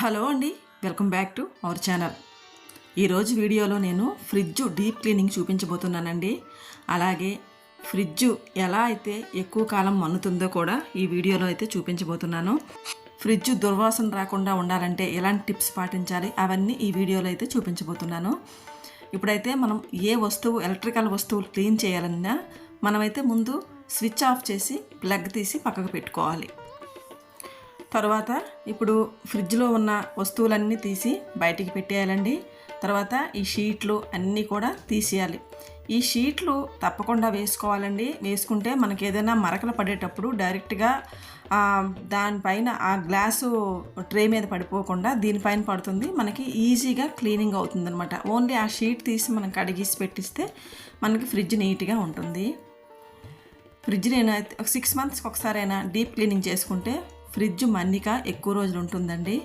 Hello అండి welcome back to our channel. ఈరోజు వీడియోలో నేను ఫ్రిడ్జ్ డీప్ క్లీనింగ్ చూపించబోతున్నానండి. అలాగే ఫ్రిడ్జ్ ఎలా అయితే ఎక్కువ కాలం మన్నుతుందో కూడా ఈ వీడియోలో అయితే చూపించబోతున్నాను. ఫ్రిడ్జ్ దుర్వాసన రాకుండా ఉండాలంటే ఎలాంటి టిప్స్ పాటించాలి అవన్నీ ఈ వీడియోలో అయితే చూపించబోతున్నాను. ఇప్పుడైతే మనం ఏ వస్తువు ఎలక్ట్రికల్ వస్తువులు క్లీన్ చేయాలన్నా మనమైతే ముందు స్విచ్ ఆఫ్ చేసి ప్లగ్ తీసి పక్కకు పెట్టుకోవాలి. తర్వాత ఇప్పుడు ఫ్రిడ్జ్లో ఉన్న వస్తువులన్నీ తీసి బయటికి పెట్టేయాలండి. తర్వాత ఈ షీట్లు అన్నీ కూడా తీసేయాలి. ఈ షీట్లు తప్పకుండా వేసుకోవాలండి. వేసుకుంటే మనకి ఏదైనా మరకలు పడేటప్పుడు డైరెక్ట్గా దానిపైన ఆ గ్లాసు ట్రే మీద పడిపోకుండా దీనిపైన పడుతుంది. మనకి ఈజీగా క్లీనింగ్ అవుతుందనమాట ఓన్లీ ఆ షీట్ తీసి మనం కడిగేసి పెట్టిస్తే మనకి ఫ్రిడ్జ్ నీట్గా ఉంటుంది. ఫ్రిడ్జ్ నేను ఒక సిక్స్ మంత్స్కి ఒకసారైనా డీప్ క్లీనింగ్ చేసుకుంటే ఫ్రిడ్జ్ మన్నిక ఎక్కువ రోజులు ఉంటుందండి.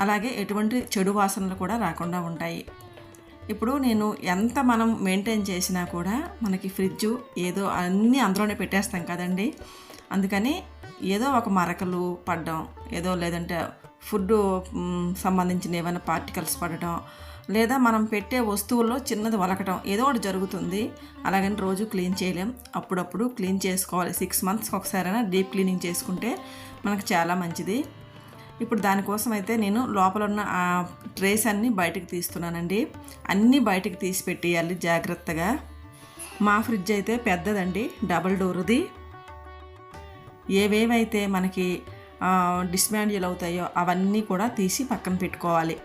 అలాగే ఎటువంటి చెడు వాసనలు కూడా రాకుండా ఉంటాయి. ఇప్పుడు నేను ఎంత మనం మెయింటైన్ చేసినా కూడా మనకి ఫ్రిడ్జ్ ఏదో అన్నీ అందులోనే పెట్టేస్తాం కదండి. అందుకని ఏదో ఒక మరకలు పడడం ఏదో లేదంటే ఫుడ్ సంబంధించిన ఏమైనా పార్టికల్స్ పడడం లేదా మనం పెట్టే వస్తువుల్లో చిన్నది వలకటం ఏదో ఒకటి జరుగుతుంది. అలాగని రోజు క్లీన్ చేయలేం. అప్పుడప్పుడు క్లీన్ చేసుకోవాలి. సిక్స్ మంత్స్కి ఒకసారైనా డీప్ క్లీనింగ్ చేసుకుంటే మనకు చాలా మంచిది. ఇప్పుడు దానికోసం అయితే నేను లోపల ఉన్న ఆ ట్రేస్ అన్నీ బయటకు తీస్తున్నానండి. అన్నీ బయటకు తీసి పెట్టేయాలి జాగ్రత్తగా. మా ఫ్రిడ్జ్ అయితే పెద్దదండి డబల్ డోర్ది. ఏవేవైతే మనకి డిస్మాండిల్ అవుతాయో అవన్నీ కూడా తీసి పక్కన పెట్టుకోవాలి.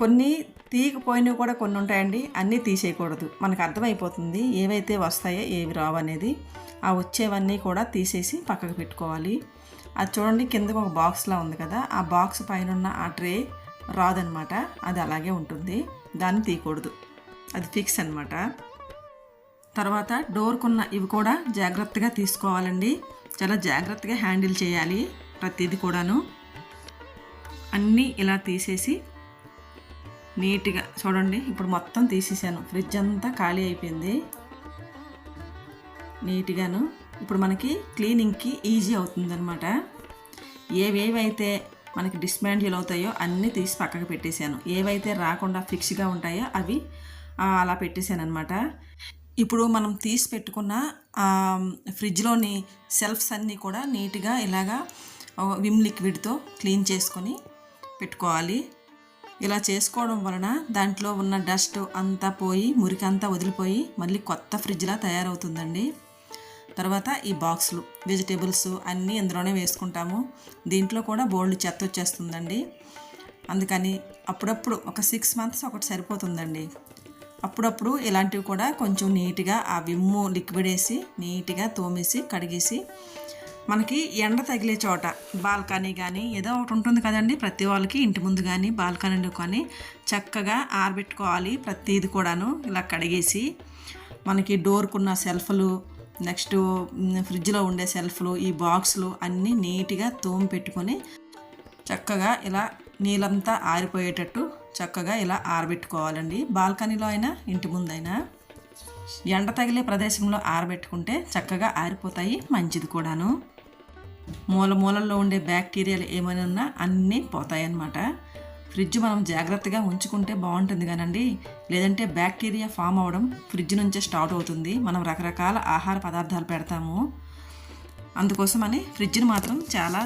కొన్ని తీయకపోయినవి కూడా కొన్ని ఉంటాయండి అన్నీ తీసేయకూడదు. మనకు అర్థమైపోతుంది ఏవైతే వస్తాయో ఏవి రావు అనేది ఆ వచ్చేవన్నీ కూడా తీసేసి పక్కకు పెట్టుకోవాలి. అది చూడండి కిందకు ఒక బాక్స్లా ఉంది కదా. ఆ బాక్స్ పైన ఉన్న ఆ ట్రే రాదనమాట. అది అలాగే ఉంటుంది. దాన్ని తీయకూడదు. అది ఫిక్స్ అనమాట. తర్వాత డోర్కున్న ఇవి కూడా జాగ్రత్తగా తీసుకోవాలండి. చాలా జాగ్రత్తగా హ్యాండిల్ చేయాలి ప్రతిదీ కూడాను. అన్నీ ఇలా తీసేసి నీట్గా చూడండి ఇప్పుడు మొత్తం తీసేసాను. ఫ్రిడ్జ్ అంతా ఖాళీ అయిపోయింది. నీట్గాను ఇప్పుడు మనకి క్లీనింగ్కి ఈజీ అవుతుందనమాట ఏవేవైతే మనకి డిస్మాండిల్ అవుతాయో అన్నీ తీసి పక్కకు పెట్టేశాను. ఏవైతే రాకుండా ఫిక్స్గా ఉంటాయో అవి అలా పెట్టేశాను అనమాట ఇప్పుడు మనం తీసి పెట్టుకున్న ఫ్రిడ్జ్లోని సెల్ఫ్స్ అన్నీ కూడా నీట్గా ఇలాగా విమ్ లిక్విడ్తో క్లీన్ చేసుకొని పెట్టుకోవాలి. ఇలా చేసుకోవడం వలన దాంట్లో ఉన్న డస్ట్ అంతా పోయి మురికి అంతా వదిలిపోయి మళ్ళీ కొత్త ఫ్రిడ్జ్లా తయారవుతుందండి. తర్వాత ఈ బాక్సులు వెజిటేబుల్స్ అన్నీ ఇందులోనే వేసుకుంటాము. దీంట్లో కూడా బోల్డ్ చెత్త వచ్చేస్తుందండి. అందుకని అప్పుడప్పుడు ఒక సిక్స్ మంత్స్ ఒకటి సరిపోతుందండి. అప్పుడప్పుడు ఇలాంటివి కూడా కొంచెం నీట్గా ఆ విమ్ము లిక్విడ్ వేసి నీట్గా తోమేసి కడిగేసి మనకి ఎండ తగిలే చోట బాల్కనీ కానీ ఏదో ఒకటి ఉంటుంది కదండి. ప్రతి వాళ్ళకి ఇంటి ముందు కానీ బాల్కనీలో కానీ చక్కగా ఆరబెట్టుకోవాలి ప్రతిది కూడాను. ఇలా కడిగేసి మనకి డోర్కున్న సెల్ఫ్లు నెక్స్ట్ ఫ్రిడ్జ్లో ఉండే సెల్ఫ్లు ఈ బాక్సులు అన్నీ నీట్గా తోమి పెట్టుకొని చక్కగా ఇలా నీళ్ళంతా ఆరిపోయేటట్టు చక్కగా ఇలా ఆరబెట్టుకోవాలండి. బాల్కనీలో అయినా ఇంటి ముందైనా. ఎండ తగిలే ప్రదేశంలో ఆరబెట్టుకుంటే చక్కగా ఆరిపోతాయి. మంచిది కూడాను. మూల మూలల్లో ఉండే బ్యాక్టీరియాలు ఏమైనా ఉన్నా అన్నీ పోతాయన్నమాట. ఫ్రిడ్జ్ మనం జాగ్రత్తగా ఉంచుకుంటే బాగుంటుంది కానండి. లేదంటే బ్యాక్టీరియా ఫామ్ అవ్వడం ఫ్రిడ్జ్ నుంచే స్టార్ట్ అవుతుంది. మనం రకరకాల ఆహార పదార్థాలు పెడతాము. అందుకోసమని ఫ్రిడ్జ్ని మాత్రం చాలా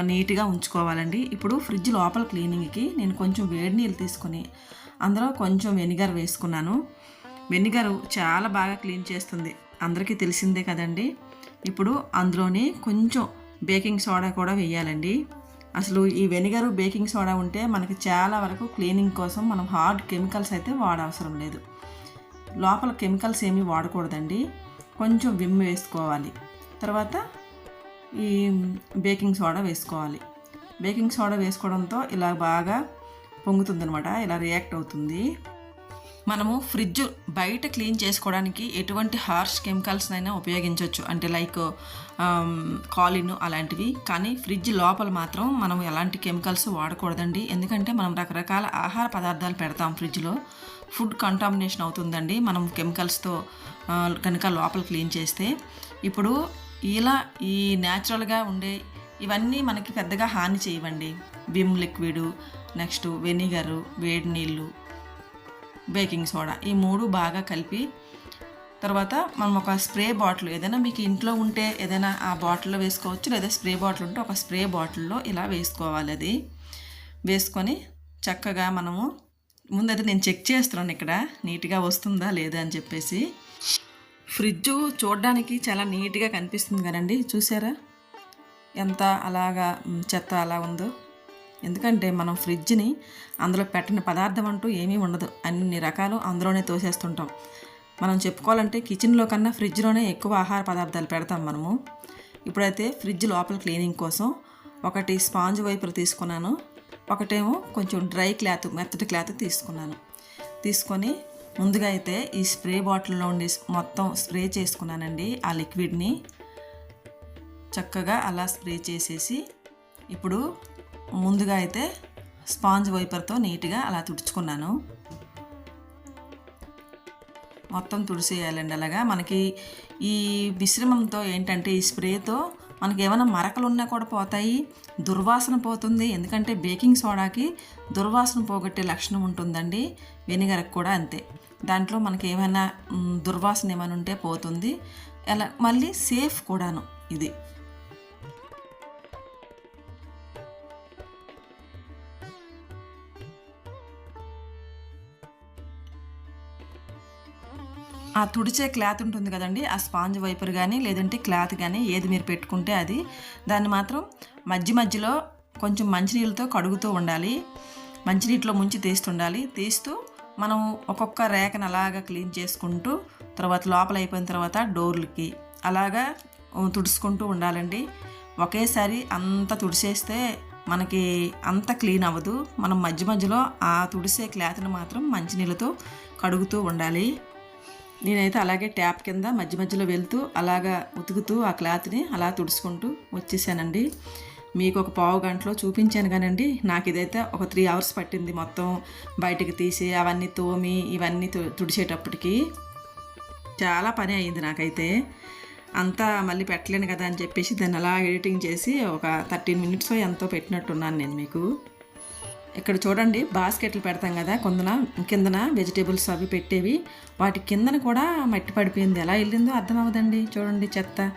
నీట్గా ఉంచుకోవాలండి. ఇప్పుడు ఫ్రిడ్జ్ లోపల క్లీనింగ్కి నేను కొంచెం వేడి నీళ్ళు తీసుకొని అందులో కొంచెం వెనిగర్ వేసుకున్నాను. వెనిగర్ చాలా బాగా క్లీన్ చేస్తుంది. అందరికీ తెలిసిందే కదండి. ఇప్పుడు అందులోని కొంచెం బేకింగ్ సోడా కూడా వేయాలండి. అసలు ఈ వెనిగర్ బేకింగ్ సోడా ఉంటే మనకి చాలా వరకు క్లీనింగ్ కోసం మనం హార్డ్ కెమికల్స్ అయితే వాడవసరం లేదు. లోపల కెమికల్స్ ఏమీ వాడకూడదండి. కొంచెం విమ్ వేసుకోవాలి. తర్వాత ఈ బేకింగ్ సోడా వేసుకోవాలి. బేకింగ్ సోడా వేసుకోవడంతో ఇలా బాగా పొంగుతుందనమాట ఇలా రియాక్ట్ అవుతుంది. మనము ఫ్రిడ్జ్ బయట క్లీన్ చేసుకోవడానికి ఎటువంటి హార్ష్ కెమికల్స్ అయినా ఉపయోగించవచ్చు అంటే లైక్ కాలిన్ అలాంటివి. కానీ ఫ్రిడ్జ్ లోపల మాత్రం మనం ఎలాంటి కెమికల్స్ వాడకూడదండి. ఎందుకంటే మనం రకరకాల ఆహార పదార్థాలు పెడతాం ఫ్రిడ్జ్లో. ఫుడ్ కంటామినేషన్ అవుతుందండి మనం కెమికల్స్తో కనుక లోపల క్లీన్ చేస్తే. ఇప్పుడు ఇలా ఈ న్యాచురల్గా ఉండే ఇవన్నీ మనకి పెద్దగా హాని చేయవండి. విమ్ లిక్విడ్ నెక్స్ట్ వెనిగరు వేడి నీళ్ళు బేకింగ్ సోడా ఈ మూడు బాగా కలిపి తర్వాత మనం ఒక స్ప్రే బాటిల్ ఏదైనా మీకు ఇంట్లో ఉంటే ఏదైనా ఆ బాటిల్లో వేసుకోవచ్చు లేదా స్ప్రే బాటిల్ ఉంటే ఒక స్ప్రే బాటిల్లో ఇలా వేసుకోవాలి అది. వేసుకొని చక్కగా మనము ముందైతే నేను చెక్ చేస్తున్నాను ఇక్కడ నీట్గా వస్తుందా లేదా అని చెప్పేసి. ఫ్రిడ్జ్ చూడడానికి చాలా నీట్గా కనిపిస్తుంది కదండి చూసారా? ఎంత అలాగా చెత్త అలా ఉందో. ఎందుకంటే మనం ఫ్రిడ్జ్ని అందులో పెట్టిన పదార్థం అంటూ ఏమీ ఉండదు. అన్ని రకాలు అందులోనే తోసేస్తుంటాం. మనం చెప్పుకోవాలంటే కిచెన్లో కన్నా ఫ్రిడ్జ్లోనే ఎక్కువ ఆహార పదార్థాలు పెడతాం మనము. ఇప్పుడైతే ఫ్రిడ్జ్ లోపల క్లీనింగ్ కోసం ఒకటి స్పాంజ్ వైపులు తీసుకున్నాను. ఒకటేమో కొంచెం డ్రై క్లాత్ మెత్తటి క్లాత్ తీసుకున్నాను. తీసుకొని ముందుగా అయితే ఈ స్ప్రే బాటిల్లో ఉండి మొత్తం స్ప్రే చేసుకున్నానండి. ఆ లిక్విడ్ని చక్కగా అలా స్ప్రే చేసేసి ఇప్పుడు ముందుగా అయితే స్పాంజ్ వైపర్తో నీట్గా అలా తుడుచుకున్నాను. మొత్తం తుడిసేయాలండి అలాగా. మనకి ఈ మిశ్రమంతో ఏంటంటే ఈ స్ప్రేతో మనకి ఏమైనా మరకలు ఉన్నా కూడా పోతాయి దుర్వాసన పోతుంది. ఎందుకంటే బేకింగ్ సోడాకి దుర్వాసన పోగొట్టే లక్షణం ఉంటుందండి వెనిగర్కి కూడా అంతే. దాంట్లో మనకి ఏమైనా దుర్వాసన ఏమైనా ఉంటే పోతుంది. ఎలా మళ్ళీ సేఫ్ కూడాను ఇది. ఆ తుడిచే క్లాత్ ఉంటుంది కదండి ఆ స్పాంజ్ వైపర్ కానీ లేదంటే క్లాత్ కానీ ఏది మీరు పెట్టుకుంటే అది. దాన్ని మాత్రం మధ్య మధ్యలో కొంచెం మంచినీళ్ళతో కడుగుతూ ఉండాలి. మంచినీటిలో ముంచి తీస్తుండాలి. తీస్తూ మనం ఒక్కొక్క రేఖను అలాగా క్లీన్ చేసుకుంటూ తర్వాత లోపల అయిపోయిన తర్వాత డోర్లకి అలాగా తుడుచుకుంటూ ఉండాలండి. ఒకేసారి అంత తుడిసేస్తే మనకి అంత క్లీన్ అవ్వదు. మనం మధ్య మధ్యలో ఆ తుడిసే క్లాత్ని మాత్రం మంచినీళ్ళతో కడుగుతూ ఉండాలి. నేనైతే అలాగే ట్యాప్ కింద మధ్య మధ్యలో వెళ్తూ అలాగా ఉతుకుతూ ఆ క్లాత్ని అలా తుడుచుకుంటూ వచ్చేసానండి. మీకు ఒక పావు గంటలో చూపించాను కానండి. నాకు ఇదైతే ఒక త్రీ అవర్స్ పట్టింది మొత్తం బయటకు తీసి అవన్నీ తోమి ఇవన్నీ తు- తుడిచేటప్పటికి. చాలా పని అయింది నాకైతే. అంతా మళ్ళీ పెట్టలేను కదా అని చెప్పేసి దాన్ని అలా ఎడిటింగ్ చేసి ఒక థర్టీన్ మినిట్స్ ఎంతో పెట్టినట్టున్నాను నేను మీకు. ఇక్కడ చూడండి బాస్కెట్లు పెడతాం కదా కొందన కిందన వెజిటేబుల్స్ అవి పెట్టేవి. వాటి కిందన కూడా మట్టి పడిపోయింది. ఎలా వెళ్ళిందో అర్థం అవ్వదండి. చూడండి చెత్త.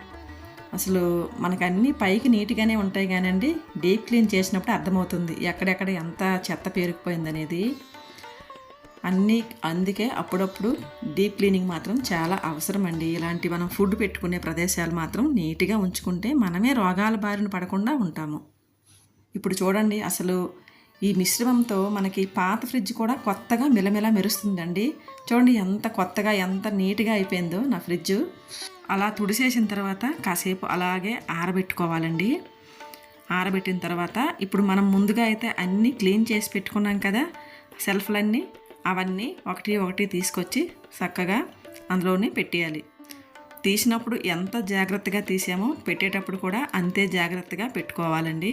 అసలు మనకు అన్నీ పైకి నీట్గానే ఉంటాయి కానండి డీప్ క్లీన్ చేసినప్పుడు అర్థమవుతుంది. ఎక్కడెక్కడ ఎంత చెత్త పేరుకుపోయింది అనేది అన్నీ అందుకే అప్పుడప్పుడు డీప్ క్లీనింగ్ మాత్రం చాలా అవసరం అండి ఇలాంటి మనం ఫుడ్ పెట్టుకునే ప్రదేశాలు మాత్రం నీట్గా ఉంచుకుంటే మనమే రోగాల బారిన పడకుండా ఉంటాము. ఇప్పుడు చూడండి అసలు ఈ మిశ్రమంతో మనకి పాత ఫ్రిడ్జ్ కూడా కొత్తగా మిలమిల మెరుస్తుందండి. చూడండి ఎంత కొత్తగా ఎంత నీట్గా అయిపోయిందో నా ఫ్రిడ్జ్. అలా తుడిసేసిన తర్వాత కాసేపు అలాగే ఆరబెట్టుకోవాలండి. ఆరబెట్టిన తర్వాత ఇప్పుడు మనం ముందుగా అయితే అన్నీ క్లీన్ చేసి పెట్టుకున్నాం కదా సెల్ఫ్లన్నీ అవన్నీ ఒకటి ఒకటి తీసుకొచ్చి చక్కగా అందులోనే పెట్టేయాలి. తీసినప్పుడు ఎంత జాగ్రత్తగా తీసామో పెట్టేటప్పుడు కూడా అంతే జాగ్రత్తగా పెట్టుకోవాలండి.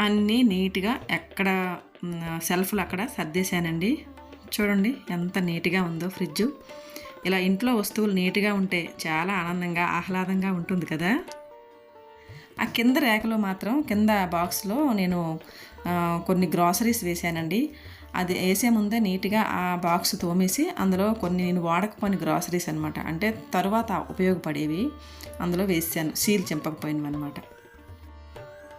అన్నీ నీట్గా ఎక్కడ సెల్ఫ్లు అక్కడ సర్దేశానండి. చూడండి ఎంత నీట్గా ఉందో ఫ్రిడ్జ్. ఇలా ఇంట్లో వస్తువులు నీట్గా ఉంటే చాలా ఆనందంగా ఆహ్లాదంగా ఉంటుంది కదా. ఆ కింద ర్యాక్లో మాత్రం కింద బాక్స్లో నేను కొన్ని గ్రాసరీస్ వేసానండి అది వేసే ముందే నీట్గా ఆ బాక్స్ తోమేసి అందులో కొన్ని నేను వాడకపోయిన గ్రాసరీస్ అనమాట అంటే తర్వాత ఉపయోగపడేవి అందులో వేసాను. సీల్ చింపకపోయినవి అనమాట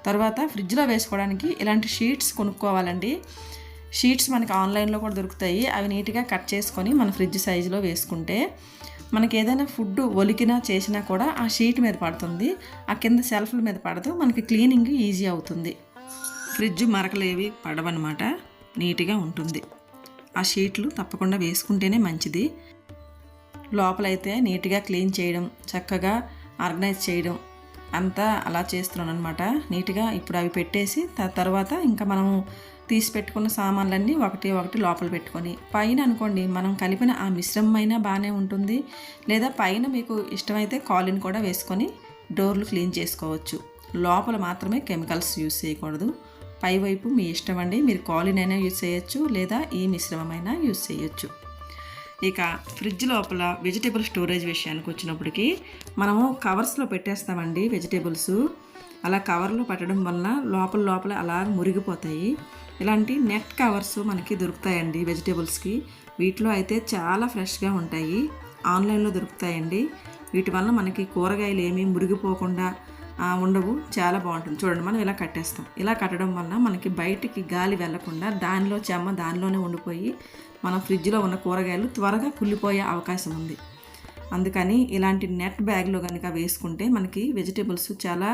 తర్వాత ఫ్రిడ్జ్లో వేసుకోవడానికి ఇలాంటి షీట్స్ కొనుక్కోవాలండి. షీట్స్ మనకి ఆన్లైన్లో కూడా దొరుకుతాయి. అవి నీట్గా కట్ చేసుకొని మన ఫ్రిడ్జ్ సైజులో వేసుకుంటే మనకి ఏదైనా ఫుడ్ ఒలికినా చేసినా కూడా ఆ షీట్ మీద పడుతుంది. ఆ కింద సెల్ఫ్ల మీద పడదు. మనకి క్లీనింగ్ ఈజీ అవుతుంది. ఫ్రిడ్జ్ మరకలేవి పడవన్నమాట నీట్గా ఉంటుంది. ఆ షీట్లు తప్పకుండా వేసుకుంటేనే మంచిది. లోపలైతే నీట్గా క్లీన్ చేయడం చక్కగా ఆర్గనైజ్ చేయడం అంతా అలా చేస్తున్నాను అనమాట నీట్గా ఇప్పుడు అవి పెట్టేసి త- తర్వాత ఇంకా మనము తీసి పెట్టుకున్న సామాన్లన్నీ ఒకటి ఒకటి లోపల పెట్టుకొని పైన అనుకోండి మనం కలిపిన ఆ మిశ్రమం అయినా బాగానే ఉంటుంది. లేదా పైన మీకు ఇష్టమైతే కాలిన్ కూడా వేసుకొని డోర్లు క్లీన్ చేసుకోవచ్చు. లోపల మాత్రమే కెమికల్స్ యూస్ చేయకూడదు. పై వైపు మీ ఇష్టం అండి మీరు కాలిన్ అయినా యూజ్ చేయొచ్చు లేదా ఈ మిశ్రమమైనా యూజ్ చేయొచ్చు. ఇక ఫ్రిడ్జ్ లోపల వెజిటేబుల్ స్టోరేజ్ విషయానికి వచ్చినప్పటికి మనము కవర్స్లో పెట్టేస్తామండి వెజిటేబుల్స్. అలా కవర్లో పెట్టడం వలన లోపల లోపల అలా మురిగిపోతాయి. ఇలాంటి నెట్ కవర్స్ మనకి దొరుకుతాయండి వెజిటేబుల్స్కి. వీటిలో అయితే చాలా ఫ్రెష్గా ఉంటాయి. ఆన్లైన్లో దొరుకుతాయండి. వీటి వలన మనకి కూరగాయలు ఏమీ మురిగిపోకుండా ఉండవు. చాలా బాగుంటుంది. చూడండి మనం ఇలా కట్టేస్తాం. ఇలా కట్టడం వలన మనకి బయటికి గాలి వెళ్ళకుండా దానిలో చెమ్మ దానిలోనే ఉండిపోయి మనం ఫ్రిడ్జ్లో ఉన్న కూరగాయలు త్వరగా కుళ్ళిపోయే అవకాశం ఉంది. అందుకని ఇలాంటి నెట్ బ్యాగ్లో కనుక వేసుకుంటే మనకి వెజిటేబుల్స్ చాలా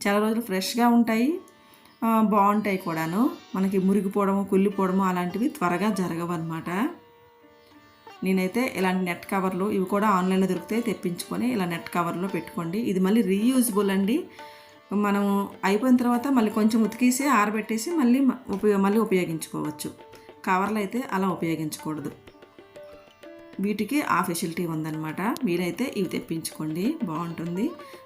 చాలా రోజులు ఫ్రెష్గా ఉంటాయి. బాగుంటాయి కూడాను. మనకి మురిగిపోవడము కుళ్ళిపోవడము అలాంటివి త్వరగా జరగవు అనమాట నేనైతే ఇలాంటి నెట్ కవర్లు ఇవి కూడా ఆన్లైన్లో దొరికితే తెప్పించుకొని ఇలా నెట్ కవర్లో పెట్టుకోండి. ఇది మళ్ళీ రీయూజబుల్ అండి. మనం అయిపోయిన తర్వాత మళ్ళీ కొంచెం ఉతికేసి ఆరబెట్టేసి మళ్ళీ ఉపయోగ మళ్ళీ ఉపయోగించుకోవచ్చు. కవర్లు అయితే అలా ఉపయోగించకూడదు. వీటికి ఆ ఫెసిలిటీ ఉందన్నమాట. వీలైతే ఇవి తెప్పించుకోండి. బాగుంటుంది.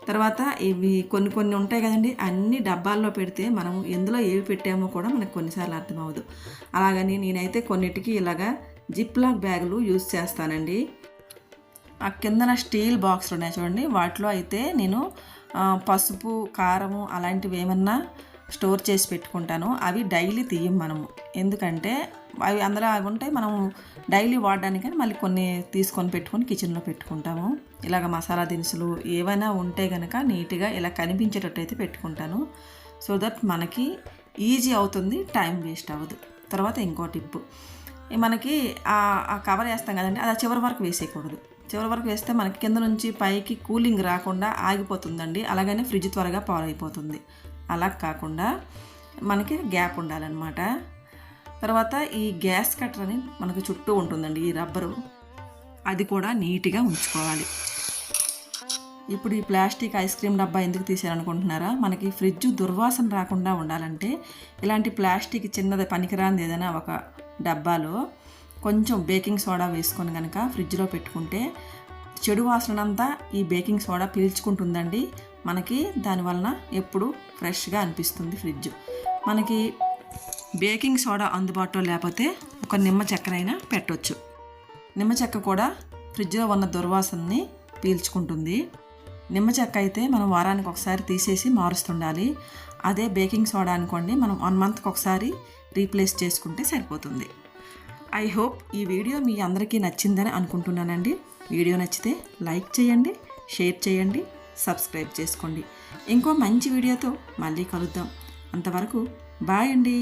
తర్వాత ఇవి కొన్ని కొన్ని ఉంటాయి కదండి. అన్ని డబ్బాల్లో పెడితే మనం ఎందులో ఏవి పెట్టామో కూడా మనకు కొన్నిసార్లు అర్థమవదు అలాగని నేనైతే కొన్నిటికి ఇలాగా జిప్ లాక్ బ్యాగులు యూజ్ చేస్తానండి. ఆ కిందన స్టీల్ బాక్స్లు ఉన్నాయి చూడండి. వాటిలో అయితే నేను పసుపు కారము అలాంటివి ఏమన్నా స్టోర్ చేసి పెట్టుకుంటాను. అవి డైలీ తీయం మనము. ఎందుకంటే అవి అందులో అవి ఉంటాయి మనం డైలీ వాడడానికని మళ్ళీ కొన్ని తీసుకొని పెట్టుకొని కిచెన్లో పెట్టుకుంటాము. ఇలాగ మసాలా దినుసులు ఏవైనా ఉంటే కనుక నీట్గా ఇలా కనిపించేటట్టు అయితే పెట్టుకుంటాను. సో దట్ మనకి ఈజీ అవుతుంది టైం వేస్ట్ అవ్వదు. తర్వాత ఇంకో టిప్పు. మనకి ఆ కవర్ వేస్తాం కదండి అది చివరి వరకు వేసేయకూడదు. చివరి వరకు వేస్తే మనకి కింద నుంచి పైకి కూలింగ్ రాకుండా ఆగిపోతుందండి. అలాగనే ఫ్రిడ్జ్ త్వరగా పాలైపోతుంది అలా కాకుండా మనకి గ్యాప్ ఉండాలన్నమాట. తర్వాత ఈ గ్యాస్ కట్టర్ అని మనకు చుట్టూ ఉంటుందండి ఈ రబ్బరు. అది కూడా నీట్గా ఉంచుకోవాలి. ఇప్పుడు ఈ ప్లాస్టిక్ ఐస్ క్రీమ్ డబ్బా ఎందుకు తీసారనుకుంటున్నారా మనకి ఫ్రిడ్జ్ దుర్వాసన రాకుండా ఉండాలంటే ఇలాంటి ప్లాస్టిక్ చిన్నది పనికిరాంది ఏదైనా ఒక డబ్బాలో కొంచెం బేకింగ్ సోడా వేసుకొని కనుక ఫ్రిడ్జ్లో పెట్టుకుంటే చెడు వాసనంతా ఈ బేకింగ్ సోడా పీల్చుకుంటుందండి. మనకి దానివలన ఎప్పుడు ఫ్రెష్గా అనిపిస్తుంది ఫ్రిడ్జ్. మనకి బేకింగ్ సోడా అందుబాటులో లేకపోతే ఒక నిమ్మ చెక్కనైనా పెట్టవచ్చు నిమ్మ చెక్క కూడా ఫ్రిడ్జ్లో ఉన్న దుర్వాసనని పీల్చుకుంటుంది. నిమ్మ చెక్క అయితే మనం వారానికి ఒకసారి తీసేసి మారుస్తుండాలి. అదే బేకింగ్ సోడా అనుకోండి మనం వన్ మంత్కి ఒకసారి రీప్లేస్ చేసుకుంటే సరిపోతుంది. ఐ హోప్ ఈ వీడియో మీ అందరికీ నచ్చిందని అనుకుంటున్నానండి. వీడియో నచ్చితే లైక్ చేయండి షేర్ చేయండి. సబ్స్క్రైబ్ చేసుకోండి. ఇంకో మంచి వీడియోతో మళ్ళీ కలుద్దాం. అంతవరకు బాయ్ అండి.